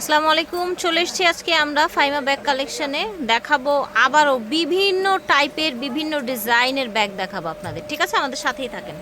আসসালামু আলাইকুম, চলে এসেছি আজকে আমরা ফাইমা ব্যাগ কালেকশনে দেখাবো আবারও বিভিন্ন টাইপের বিভিন্ন ডিজাইনের ব্যাগ দেখাবো আপনাদের। ঠিক আছে? আমাদের সাথেই থাকেন।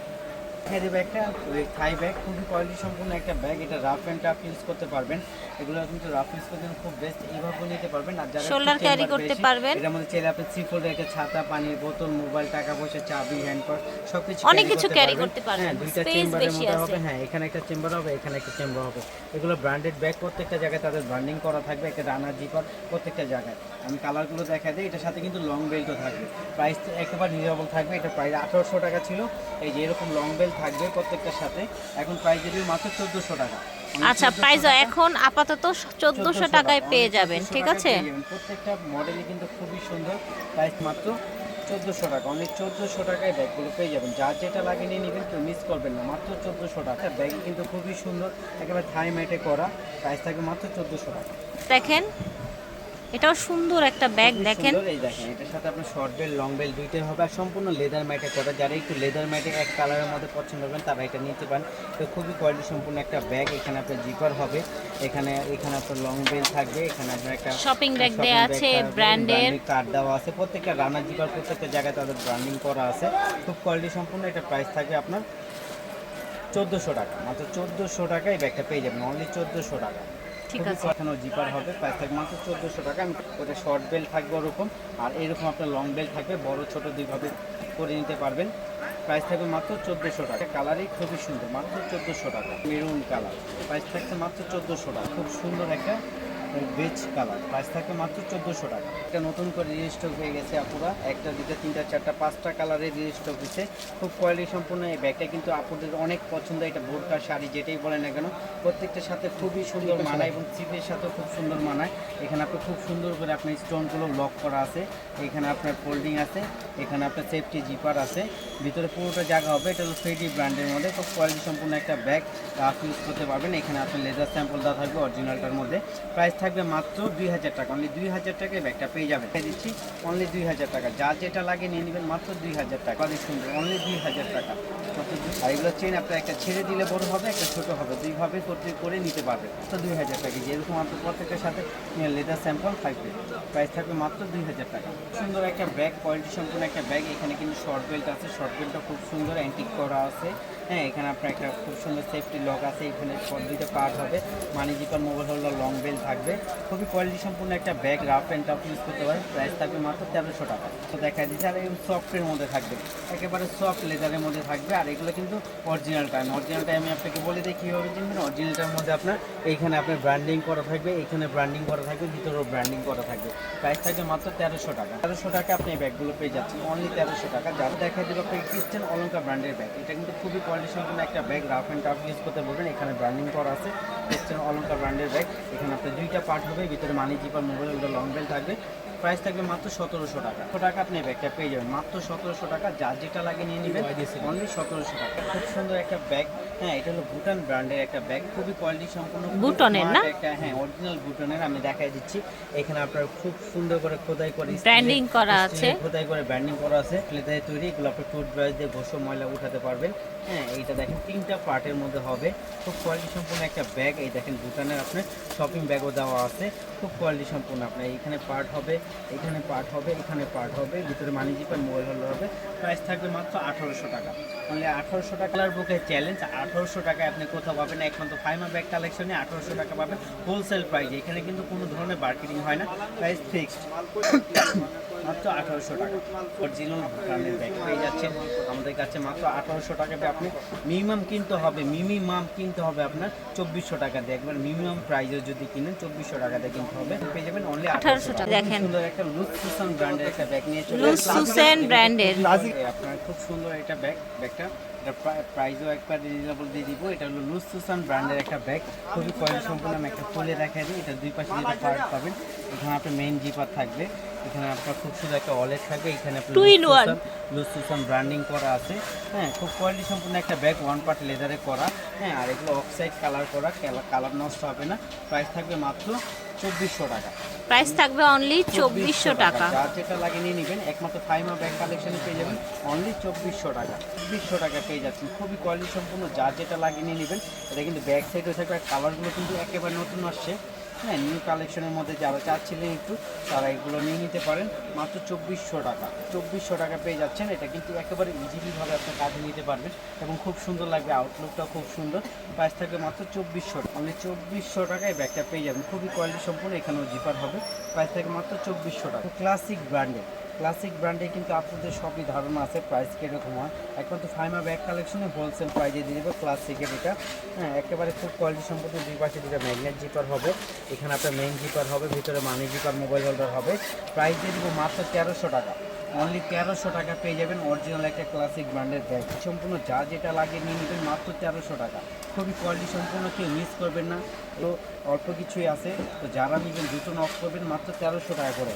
হ্যারি ব্যাগটা ওই থাই ব্যাগ খুবই কোয়ালিটি সম্পূর্ণ একটা ব্যাগ এটা রাফ অ্যান্ড টাফ ইউজ করতে পারবেন। এগুলো কিন্তু রাফ ইউজ করতে খুব বেস্ট এইভাবে নিতে পারবেন। আর যারা একটু carry chamber করতে পারবেন। এটার মধ্যে চাইলে আপনি থ্রি ফোল্ড রেখে ছাতা পানির বোতল মোবাইল টাকা পয়সা চাবি হ্যান্ড পার্স সবকিছু অনেক কিছু carry করতে পারবেন। হ্যাঁ দুইটা চেম্বারের মধ্যে হবে হ্যাঁ এখানে একটা চেম্বার হবে এখানে একটা চেম্বার হবে। এগুলো ব্র্যান্ডেড ব্যাগ প্রত্যেকটা জায়গায় তাদের ব্র্যান্ডিং করা থাকবে একটা রানার জিপার প্রত্যেকটা জায়গায়। আমি কালারগুলো দেখা দিই এটার সাথে কিন্তু লং বেল্টও থাকবে। প্রাইস একেবারে রিজনেবল থাকবে এটা প্রাইস আঠারোশো টাকা ছিল। এই যে এরকম লং বেল্ট থাকবে প্রত্যেকটার সাথে। এখন প্রাইস যদি মাত্র চোদ্দোশো টাকা। আচ্ছা 1400 প্রাইস এখন আপাতত চোদ্দোশো টাকায় পেয়ে যাবেন ঠিক আছে? প্রত্যেকটা মডেলই কিন্তু খুবই সুন্দর। প্রাইস মাত্র চোদ্দোশো টাকা। অনলি চোদ্দোশো টাকায় ব্যাগগুলো পেয়ে যাবেন। যার যেটা লাগে নিয়ে নেবেন কেউ মিস করবেন না। মাত্র চোদ্দোশো টাকা। ব্যাগ কিন্তু খুবই সুন্দর। একেবারে থাই ম্যাটে করা। প্রাইস থাকবে মাত্র চোদ্দোশো টাকা। দেখেন এটাও সুন্দর একটা ব্যাগ দেখেন। এই দেখেন এটার সাথে আপনার শর্ট বেল লং বেল দুইটাই হবে আর সম্পূর্ণ লেদার ম্যাটে করা যারা একটু লেদার ম্যাটে এক কালারের মধ্যে পছন্দ করবেন তারা এটা নিতে পারেন। তো খুবই কোয়ালিটি সম্পূর্ণ একটা ব্যাগ এখানে আপনার জিপার হবে এখানে এখানে আপনার লং বেল থাকবে এখানে আপনার একটা Shopping bag দেয়া আছে, এর। কার্ড দেওয়া আছে প্রত্যেকটা রানার জিপার প্রত্যেকটা জায়গায় তাদের ব্র্যান্ডিং করা আছে। খুব কোয়ালিটি সম্পূর্ণ এটা প্রাইস থাকবে আপনার চোদ্দোশো টাকা মাত্র চোদ্দোশো টাকায় ব্যাগটা পেয়ে যাবেন অনলি চোদ্দোশো টাকা। ঠিক আছে। পাঠানো জিপার হবে প্রাইস থাকবে মাত্র চোদ্দোশো টাকা। আমি ওটা শর্ট বেল্ট থাকবে ওরকম আর এরকম আপনার লং বেল্ট থাকবে বড় ছোট দুইভাবে করে নিতে পারবেন। প্রাইস থাকবে মাত্র চোদ্দোশো টাকা। কালারই খুবই সুন্দর মাত্র চোদ্দোশো টাকা মেরুন কালার প্রাইস থাকছে মাত্র চোদ্দোশো টাকা খুব সুন্দর একটা বেজ কালার প্রাইস থাকবে মাত্র চোদ্দোশো টাকা। এটা নতুন করে রিস্টক হয়ে গেছে আপুরা। একটা দুটা তিনটা চারটা পাঁচটা কালারের রিস্টক হয়েছে। খুব কোয়ালিটি সম্পূর্ণ এই ব্যাগটা কিন্তু আপুদের অনেক পছন্দ এটা বোরকা শাড়ি যেটাই বলেন না কেন প্রত্যেকটার সাথে খুবই সুন্দর মানায় এবং চিপের সাথেও খুব সুন্দর মানায়। এখানে আপনি খুব সুন্দর করে আপনার স্টোনগুলো লক করা আছে। এখানে আপনার ফোল্ডিং আছে। এখানে আপনার সেফটি জিপার আছে। ভিতরে পুরোটা জায়গা হবে। এটা হলো ফেডি ব্র্যান্ডের মধ্যে। খুব কোয়ালিটি সম্পূর্ণ একটা ব্যাগ আপনি ইউজ করতে পারবেন। এখানে আপনার লেদার স্যাম্পল দেওয়া থাকবে অরিজিনালটার মধ্যে। প্রাইস থাকবে মাত্র দুই হাজার টাকা। অনলি দুই হাজার টাকায় ব্যাগটা পেয়ে যাবেন। দিচ্ছি অনলি দুই হাজার টাকা। যা যেটা লাগে নিয়ে নেবেন মাত্র দুই হাজার টাকা। অনেক সুন্দর অনলি দুই হাজার টাকা। এগুলো চেন আপনার একটা ছেড়ে দিলে বড় হবে, একটা ছোট হবে। দুইভাবে করতে, করে নিতে পারবে। তো দুই হাজার টাকা। যেরকম আপনার প্রত্যেকটার সাথে লেদার স্যাম্পল থাকবে প্রাইস থাকবে মাত্র দুই হাজার টাকা। সুন্দর একটা ব্যাগ কোয়ালিটি সম্পূর্ণ একটা ব্যাগ এখানে কিন্তু শর্ট বেল্ট আছে। শর্ট বেল্টটা খুব সুন্দর অ্যান্টিক করা আছে। হ্যাঁ এখানে আপনার একটা খুব সুন্দর সেফটি লক আছে, এখানে দুইটা পার্ট হবে। Money zipper mobile holder long belt থাকবে। খুবই কোয়ালিটি সম্পূর্ণ একটা bag rough and tough use করতে পারেন। প্রাইস থাকবে মাত্র তেরোশো টাকা। তো দেখা দিচ্ছে, আর এই সফটের মধ্যে থাকবে। একেবারে সফট লেদারের মধ্যে থাকবে, আর এগুলো কিন্তু অরিজিনালটা আমি অরিজিনালটা আমি আপনাকে বলে দিই কীভাবে চিনবেন অরিজিনালটার মধ্যে আপনার এইখানে আপনার ব্র্যান্ডিং করা থাকবে এখানে ব্র্যান্ডিং করা থাকবে, ভিতরেও ব্র্যান্ডিং করা থাকবে। প্রাইস থাকবে মাত্র তেরোশো টাকা। তেরোশো টাকা আপনি এই ব্যাগগুলো পেয়ে যাচ্ছেন। অনলি তেরোশো টাকা। যার দেখা দেবে আপনার ক্রিস্টান অলঙ্কার ব্র্যান্ডের ব্যাগ এটা কিন্তু খুবই কোয়ালিটি জন্য একটা bag rough and tough use করতে বলবেন। এখানে ব্র্যান্ডিং করা আছে। ক্রিস্টান অলঙ্কার ব্র্যান্ডের ব্যাগ এখানে আপনার দুইটা পার্ট হবে। ভিতরে money zipper mobile long belt থাকবে। প্রাইস থাকবে মাত্র সতেরোশো টাকা। এত টাকা আপনি ব্যাগটা পেয়ে যাবেন? মাত্র সতেরোশো টাকা। যা যেটা লাগে নিয়ে নেবেন। অনলি সতেরোশো টাকা। খুব সুন্দর একটা ব্যাগ হ্যাঁ এটা হলো ভুটান ব্র্যান্ডের একটা ব্যাগ। খুবই কোয়ালিটি সম্পন্ন খুবই বুটনের না? একটা হ্যাঁ অরিজিনাল বুটনের আমি দেখাই দিচ্ছি। এখানে আপনার খুব সুন্দর করে খোদাই করে Branding করা আছে। খোদাই করে ব্র্যান্ডিং করা আছে লেদারে তৈরি। এগুলো আপনি টুথব্রাশ দিয়ে ঘষো ময়লা উঠাতে পারবেন। হ্যাঁ এইটা দেখেন তিনটা পার্টের মধ্যে হবে। খুব কোয়ালিটি সম্পূর্ণ একটা ব্যাগ। এই দেখেন ভুটানের আপনার শপিং ব্যাগও দেওয়া আছে। খুব কোয়ালিটি সম্পূর্ণ আপনার। এইখানে পার্ট হবে এখানে পার্ট হবে এখানে পার্ট হবে। ভিতরে মানি জিপার মোবাইল হবে। প্রাইস থাকবে মাত্র আঠারোশো টাকা। অনলি আঠারোশো টাকার বুকে চ্যালেঞ্জ আঠারোশো টাকায় আপনি কোথাও পাবেন একমাত্র ফাইমা ব্যাগ কালেকশনে আঠারোশো টাকা পাবেন হোলসেল প্রাইস এখানে কিন্তু কোনো ধরনের বার্কেটিং হয় না। প্রাইস ফিক্সড মাত্র আঠারোশো টাকা। অরিজিনাল ব্র্যান্ডের ব্যাগ পেয়ে যাচ্ছেন। আমাদের কাছে মাত্র আঠারোশো টাকাতে আপনি মিনিমাম কিনতে হবে মিনিমাম কিনতে হবে আপনার চব্বিশশো টাকা দিয়ে। একবার মিনিমাম প্রাইসে যদি কিনেন চব্বিশশো টাকাতে কিনতে হবে। পেয়ে যাবেন অনলি আঠারোশো টাকা। দেখেন। সুন্দর একটা লুজ সুসান ব্র্যান্ডের একটা ব্যাগ নিয়ে চলে লুজ। ব্র্যান্ডের আপনার খুব সুন্দর একটা ব্যাগ ব্যাগটা এটা প্রাইসও একবার রিজনেবল দিয়ে দিব। এটা হলো লুজ সুসান ব্র্যান্ডের একটা ব্যাগ খুবই কোয়ালিটি সম্পূর্ণ আমি একটা খুলে দেখা দিই। এটা দুই পাশে দুটো পার্ট পাবেন এখানে আপনার মেইন জিপার থাকবে। এখানে আপনার খুব সুন্দর একটা ওয়ালেট থাকবে এখানে আপনার ব্র্যান্ডিং করা আছে। হ্যাঁ খুব কোয়ালিটি সম্পূর্ণ একটা ব্যাগ ওয়ান পার্ট লেদারে করা। হ্যাঁ আর এগুলো অফসাইড কালার করা কালার নষ্ট হবে না। প্রাইস থাকবে মাত্র চব্বিশশো টাকা। প্রাইস থাকবে অনলি চব্বিশশো টাকা। যার যেটা লাগে নিয়ে নেবেন একমাত্র ফাইমা ব্যাগ কালেকশনে পেয়ে যাবেন অনলি চব্বিশশো টাকা। চব্বিশশো টাকা পেয়ে যাচ্ছেন। খুবই কোয়ালিটি সম্পূর্ণ যার যেটা লাগে নিয়ে নেবেন এটা কিন্তু ব্যাক সাইডে থাকবে। আর কালারগুলো কিন্তু একেবারে নতুন আসছে। হ্যাঁ নিউ কালেকশনের মধ্যে যারা চাচ্ছিলেন একটু, তারা এগুলো নিয়ে নিতে পারেন। মাত্র চব্বিশশো টাকা। চব্বিশশো টাকা পেয়ে যাচ্ছেন। এটা কিন্তু একেবারে ইজিলিভাবে আপনি কাজে নিতে পারবেন এবং খুব সুন্দর লাগবে। আউটলুকটাও খুব সুন্দর। প্রাইস থাকবে মাত্র চব্বিশশো মানে চব্বিশশো টাকায় ব্যাগটা পেয়ে যাবেন। খুবই কোয়ালিটি সম্পূর্ণ এখানেও জিপার হবে। প্রাইস থাকবে মাত্র চব্বিশশো টাকা। ক্লাসিক ব্র্যান্ডের ক্লাসিক ব্র্যান্ডে কিন্তু আপনাদের সবই ধারণা আছে প্রাইস কীরকম হয়। একমাত্র ফাইমা ব্যাগ কালেকশনে হোলসেল প্রাইজে দিয়ে দেবো ক্লাসিকের এটা। হ্যাঁ একেবারে খুব কোয়ালিটি সম্পূর্ণ দুই পাশে দুটো ম্যাগনেট জিপার হবে। এখানে আপনার মেইন জিপার হবে, ভিতরে মানি জিপার মোবাইল হোল্ডার হবে। প্রাইস দিয়ে দেবো মাত্র তেরোশো টাকা। অনলি তেরোশো টাকা পেয়ে যাবেন অরিজিনাল একটা ক্লাসিক ব্র্যান্ডের ব্যাগ সম্পূর্ণ যা যেটা লাগে নিয়ে নেবেন মাত্র তেরোশো টাকা। খুবই কোয়ালিটি সম্পূর্ণ, কেউ মিস করবেন না। তো অল্প কিছুই আছে। তো যারা নেবেন দুটো নক করবেন মাত্র তেরোশো টাকা করে।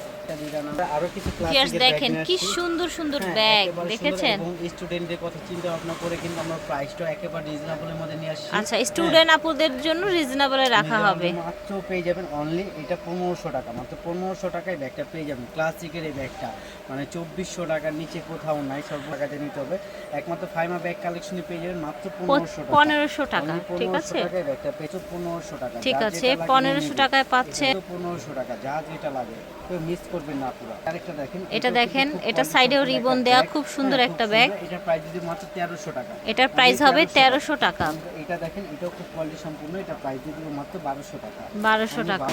আরও কিছু দেখেন কি সুন্দর সুন্দর হ্যাঁ, ব্যাগ দেখেছেন? স্টুডেন্টদের কথা চিন্তা ভাবনা করে কিন্তু আমরা প্রাইসটা একেবারে রিজনেবলের মধ্যে নিয়ে আসছি। আচ্ছা স্টুডেন্ট আপুদের জন্য রিজনেবলে রাখা হ্যাঁ, হবে। মাত্র পেয়ে যাবেন অনলি এটা পনেরোশো টাকা মাত্র পনেরোশো টাকায় ব্যাগটা পেয়ে যাবেন। ক্লাসিকের এই ব্যাগটা মানে চব্বিশশো টাকার নিচে কোথাও নাই সব টাকাতে নিতে হবে। একমাত্র ফাইমা ব্যাগ কালেকশনে পেয়ে যাবেন মাত্র পনেরোশো টাকা। পনেরোশো টাকা ঠিক আছে? ব্যাগটা পেয়েছ পনেরোশো টাকা। ঠিক আছে পনেরোশো টাকায়। পাচ্ছে। পনেরোশো টাকা যা যেটা লাগে। কেউ মিস করবেন না পুরো। আরেকটা দেখেন এটা দেখেন এটা সাইডেও রিবন দেওয়া খুব সুন্দর হ্যাঁ, একটা ব্যাগ। এটার প্রাইস যদি মাত্র তেরোশো টাকা। এটার প্রাইস হবে তেরোশো টাকা। এটা দেখেন এটাও খুব কোয়ালিটি সম্পূর্ণ। এটা প্রাইস দিয়ে দিব মাত্র বারোশো টাকা। বারোশো টাকা।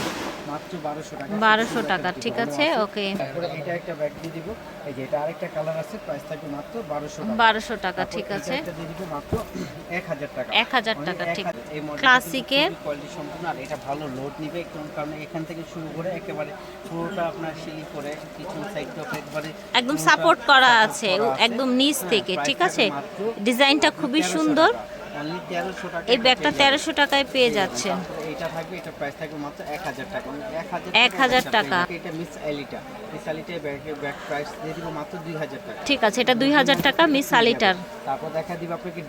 মাত্র বারোশো টাকা। বারোশো টাকা ঠিক আছে? ওকে এটা একটা ব্যাগ দিয়ে দিব। এই যে এটা আরেকটা কালার আছে প্রাইস থাকবে মাত্র বারোশো টাকা। বারোশো টাকা ঠিক আছে। একটা দিয়ে দিব মাত্র এক হাজার টাকা। এক হাজার Only টাকা ঠিক। ক্লাসিকের কোয়ালিটি সম্পূর্ণ আর এটা ভালো লোড নিবে একটু কারণ এখান থেকে শুরু করে একেবারে পুরোটা আপনার সিলি করে সাইডটা একবারে একদম সাপোর্ট করা আছে একদম নিচ হ্যাঁ, থেকে ঠিক আছে? ডিজাইনটা খুবই সুন্দর। টাকা। Only 1300 টাকা এই ব্যাগটা। তেরোশো টাকায় পেয়ে যাচ্ছেন। তারপরে এটা থাকবে এটা প্রাইস থাকবে মাত্র এক হাজার টাকা। এক হাজার এক হাজার টাকা। এটা মিস আলিটা মিস আলিটা ব্যাগের ব্যাগ প্রাইস দিয়ে দিব মাত্র দুই হাজার টাকা। ঠিক আছে এটা দুই হাজার টাকা মিস আলিটার তারপর দেখা দিব আপনাকে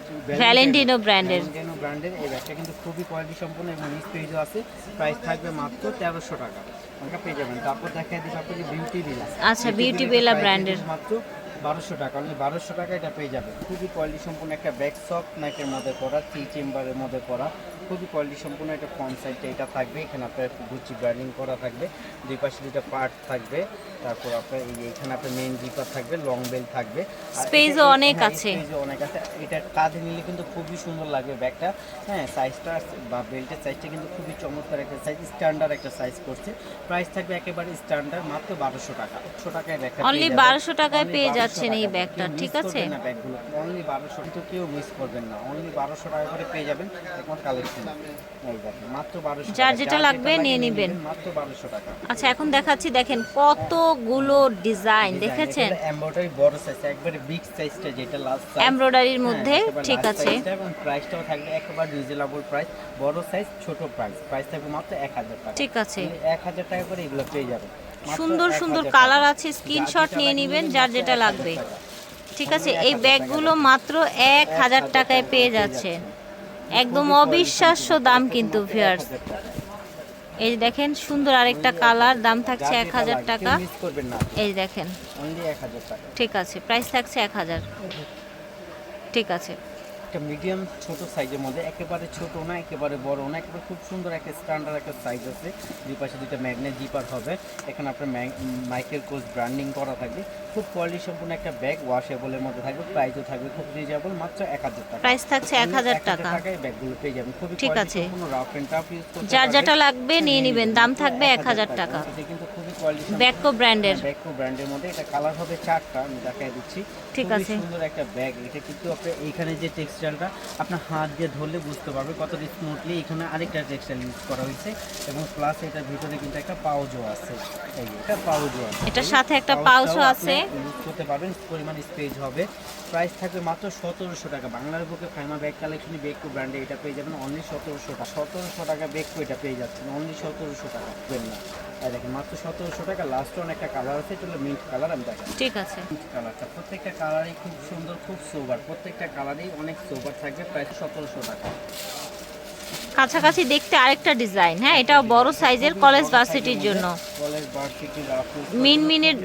ভ্যালেন্টিনো ব্র্যান্ডের ভ্যালেন্টিনো ব্র্যান্ডের এই ব্যাগটা কিন্তু খুবই কোয়ালিটি সম্পন্ন এবং নিচ পেজও আছে। প্রাইস থাকবে মাত্র তেরোশো টাকা। ওটা পেয়ে যাবেন। তারপর দেখা দিব আপনাকে বিউটি বিলা আচ্ছা, Beauty Bella brand-এর। মাত্র বারোশো টাকা। অনলি বারোশো টাকা এটা পেয়ে যাবে খুবই কোয়ালিটি সম্পূর্ণ একটা ব্যাগ সফট নাইটের মধ্যে করা থ্রি চেম্বারের মধ্যে করা খুবই কোয়ালিটি সম্পূর্ণ একটা ফ্রন্ট সাইডটা এটা থাকবে এখানে আপনার গুচি ব্র্যান্ডিং করা থাকবে দুই পাশে দুটো পার্ট থাকবে তারপর আপনার এই এখানে আপনার মেইন জিপার থাকবে লং বেল থাকবে। ও অনেক হ্যাঁ, আছে। ও অনেক আছে। এটা কাঁধে নিলে কিন্তু খুবই সুন্দর লাগবে ব্যাগটা। হ্যাঁ সাইজটা বা বেল্টের সাইজটা কিন্তু খুবই চমৎকার একটা সাইজ স্ট্যান্ডার্ড একটা সাইজ করছে। প্রাইস থাকবে একেবারে স্ট্যান্ডার্ড মাত্র বারোশো টাকা। একশো টাকায় ব্যাগটা Only 1200 টাকায় পেয়ে যাচ্ছেন এই ব্যাগটা, ঠিক আছে? না ব্যাগগুলো। অনলি বারোশো কিন্তু কেউ মিস করবেন না। অনলি বারোশো টাকা করে পেয়ে যাবেন। একমাত্র কালেকশন যার যেটা লাগবে নিয়ে নিবেন। আচ্ছা এখন দেখাচ্ছি দেখেন কতগুলো ডিজাইন দেখেছেন? এমব্রয়ডারি বড় সাইজ একবারে বিগ সাইজটা যেটা লাস্ট এমব্রয়ডারির মধ্যে ঠিক আছে। এবং প্রাইসটাও থাকবে একেবারে রিজনেবল প্রাইস বড় সাইজ ছোট প্রাইস প্রাইস থাকবে মাত্র এক হাজার টাকা। ঠিক আছে। এক হাজার টাকা করে এগুলো পেয়ে যাবেন। সুন্দর সুন্দর কালার আছে স্ক্রিনশট নিয়ে নেবেন যার যেটা লাগবে। ঠিক আছে এই ব্যাগগুলো মাত্র এক হাজার টাকায় পেয়ে যাচ্ছেন। একদম অবিশ্বাস্য দাম কিন্তু 1000 ভিউয়ার্স এই দেখেন সুন্দর আরেকটা কালার দাম থাকছে এক হাজার টাকা। এই দেখেন। ঠিক আছে প্রাইস থাকছে এক হাজার। ঠিক আছে। একটা মিডিয়াম ছোট সাইজের মধ্যে। একেবারে ছোট না একেবারে বড় না একেবারে খুব সুন্দর একটা স্ট্যান্ডার্ড একটা সাইজ আছে। দুই পাশে দুটো ম্যাগনেট জিপার হবে। এখানে আপনার মাইকেল কোচ ব্র্যান্ডিং করা থাকবে। খুব কোয়ালিটি সম্পূর্ণ একটা ব্যাগ ওয়াশেবলের মধ্যে থাকবে। প্রাইসও থাকবে খুব রিজনেবল মাত্র এক হাজার টাকা। প্রাইস থাকছে এক হাজার টাকা। টাকায় ব্যাগগুলো পেয়ে যাবেন। খুবই ঠিক আছে। সম্পূর্ণ রাফ এন্ড টাফ ইউজ করতে যার। যেটা লাগবে নিয়ে নেবেন। দাম থাকবে এক হাজার টাকা। কিন্তু কোয়ালিটি ব্যাকো ব্র্যান্ডের ব্যাকো ব্র্যান্ডের মধ্যে। এটা কালার হবে চারটা আমি দেখাই দিচ্ছি। ঠিক আছে। সুন্দর একটা ব্যাগ এটা কিন্তু আপনি এইখানে যে টেক্সটাইলটা আপনার হাত দিয়ে ধরলে বুঝতে পারবে কত স্মুথলি এখানে আরেকটা টেক্সটাইল ইউজ করা হয়েছে। এবং প্লাস এটার ভিতরে কিন্তু একটা পাউজও আছে। এই এটা পাউজও আছে। এটার সাথে একটা পাউচও আছে। ইউজ করতে পারবেন পরিমাণ স্পেস হবে। প্রাইস থাকবে মাত্র সতেরোশো টাকা। বাংলার বুকে ফাইমা ব্যাগ কালেকশনে বেকু ব্র্যান্ডে এটা পেয়ে যাবেন। অনলি সতেরোশো টাকা। সতেরোশো টাকা বেকু এটা পেয়ে যাচ্ছেন। অনলি সতেরোশো টাকা। না দেখেন মাত্র সতেরোশো টাকা। লাস্ট একটা কালার আছে এটা হলো মিন্ট কালার আমি দেখাই ঠিক আছে। মিন্ট কালারটা প্রত্যেকটা কালারই খুব সুন্দর খুব সোবার প্রত্যেকটা কালারেই অনেক সোবার থাকবে প্রায় সতেরোশো টাকা। কাছাকাছি দেখতে আরেকটা ডিজাইন হ্যাঁ এটাও বড় সাইজের কলেজ ভার্সিটির জন্য। কলেজ ভার্সিটি মিনমিনের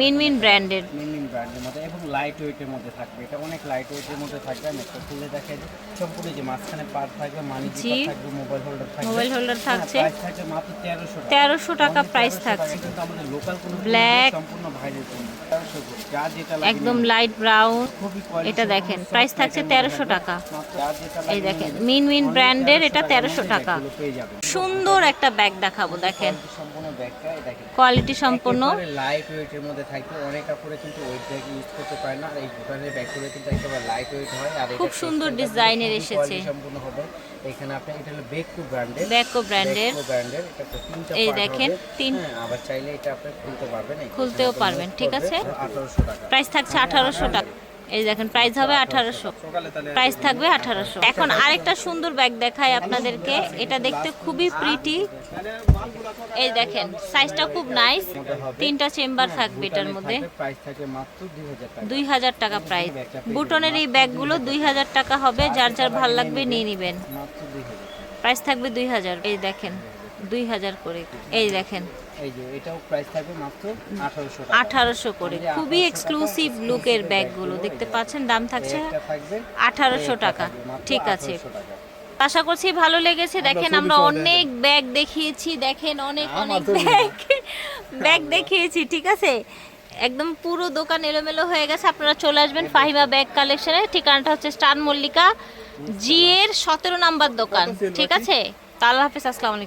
মিনমিন ব্র্যান্ডের মিনিং ব্র্যান্ডের মধ্যে এবং লাইট ওয়েটের মধ্যে থাকবে। এটা অনেক লাইট ওয়েটের মধ্যে থাকবে আমি একটা খুলে দেখাই সম্পূর্ণ যে মাঝখানে পার থাকবে মানি। থাকবে মোবাইল হোল্ডার থাকবে। মোবাইল হোল্ডার থাকছে। প্রাইস থাকবে মাত্র 1300 টাকা তেরোশো টাকা প্রাইস থাকছে টাকা কিন্তু আমাদের লোকাল কোনো Black। সম্পূর্ণ ভাইরাল পণ্য 1300 করে। যা যেটা লাগে একদম লাইট ব্রাউন এটা দেখেন, প্রাইস থাকছে item মধ্যে 1300 থাকবে। টাকা। এই দেখেন, মিন মিন ব্র্যান্ডের এটা 1300 টাকার 1300 মধ্যে টাকা। সুন্দর একটা ব্যাগ দেখাবো দেখেন সম্পূর্ণ ব্যাগটা দেখেন কোয়ালিটি সম্পন্ন। লাইট ওয়েটের মধ্যে থাকে অনেক কাপড়ে কিন্তু ওয়েট ব্যাগ ইউজ করতে পারে না। আর এই ভুটানের ব্যাগগুলো কিন্তু একেবারে লাইট ওয়েট হয়। আর খুব সুন্দর ডিজাইনের এসেছে। সম্পূর্ণ হবে। এখানে আপনি এটা হলো বেকো ব্র্যান্ডের ব্যাকো ব্র্যান্ডের বেকো ব্র্যান্ডের এটা তো তিনটা এই দেখেন, তিন- হ্যাঁ, আবার চাইলে এটা আপনি খুলতে পারবেন। খুলতেও পারবেন, ঠিক আছে? 1800 টাকা। প্রাইস থাকছে আঠারোশো টাকা। এই দেখেন প্রাইস হবে আঠারোশো। সকালে প্রাইস থাকবে আঠারোশো। এখন আরেকটা সুন্দর ব্যাগ দেখায় আপনাদেরকে। এটা দেখতে খুবই প্রিটি এই দেখেন সাইজটা খুব নাইস তিনটা চেম্বার থাকবে এটার মধ্যে। প্রাইস থাকে মাত্র 2000 টাকা। দুই হাজার টাকা প্রাইস বুটনের এই ব্যাগগুলো দুই হাজার টাকা হবে যার যার ভালো লাগবে নিয়ে নেবেন। মাত্র 2000 প্রাইস থাকবে দুই হাজার। এই দেখেন দুই হাজার করে। এই দেখেন এই যে এটাও প্রাইস থাকবে মাত্র 1800 টাকা। আঠারোশো করে। খুবই এক্সক্লুসিভ লুকের ব্যাগগুলো দেখতে পাচ্ছেন দাম থাকছে একটা থাকবে আঠারোশো একটা টাকা। ঠিক আছে। 1800 আশা করছি ভালো লেগেছে। দেখেন আমরা অনেক ব্যাগ দেখিয়েছি দেখেন অনেক অনেক ব্যাগ ব্যাগ দেখিয়েছি ঠিক আছে? একদম পুরো দোকান এলোমেলো হয়ে গেছে। আপনারা চলে আসবেন ফাহিমা ব্যাগ কালেকশনে ঠিকানাটা হচ্ছে স্টার মল্লিকা জি এর সতেরো নাম্বার দোকান। ঠিক আছে? তা আল্লাহ হাফিজ আসসালামু আলাইকুম।